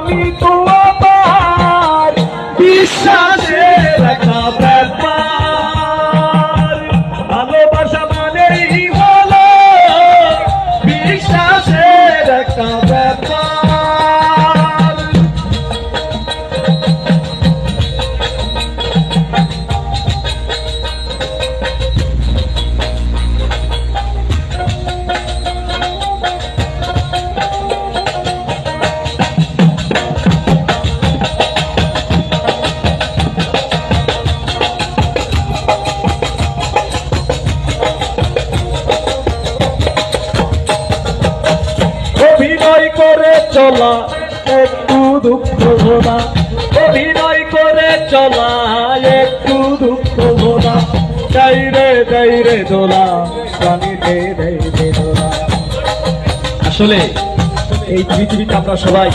আমি তো বিশ্বাসের একটা ব্যাপার। ভালোবাসা মানেই হলো বিশ্বাসে একটা চলা, একটু দুঃখ ভোলা। অভিনয় করে চলা, একটু দুঃখ ভোলা। যাইরে দোলা প্রাণীতে যাইরে দোলা। আসলে এই পৃথিবীতে আমরা সবাই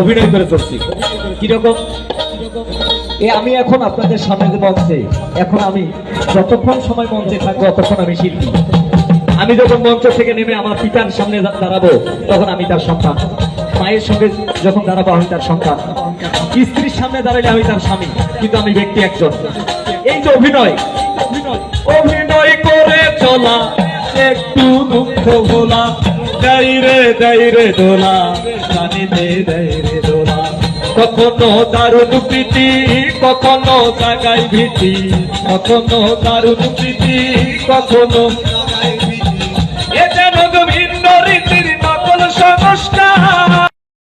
অভিনয় করে চলছি। কীরকম? এ আমি এখন আপনাদের সামনে মঞ্চে এখন আমি যতক্ষণ সময় মঞ্চে থাকব ততক্ষণ আমি শিল্পী। আমি যখন মঞ্চ থেকে নেমে আমার পিতার সামনে দাঁড়াবো, তখন আমি তার সন্তান। মায়ের সঙ্গে যখন দাঁড়াবো, আমি তার সন্তান। স্ত্রীর সামনে দাঁড়ালে আমি তার স্বামী, কিন্তু আমি ব্যক্তি একজন। এই যে অভিনয় অভিনয় করে চলা, একটু দুঃখ ভোলা দাইরে দাইরে দোলা দাইরে দোলা। কখনো দারুণ প্রীতি, কখনো জাগাই ভীতি, কখনো দারুণ প্রীতি, কখনো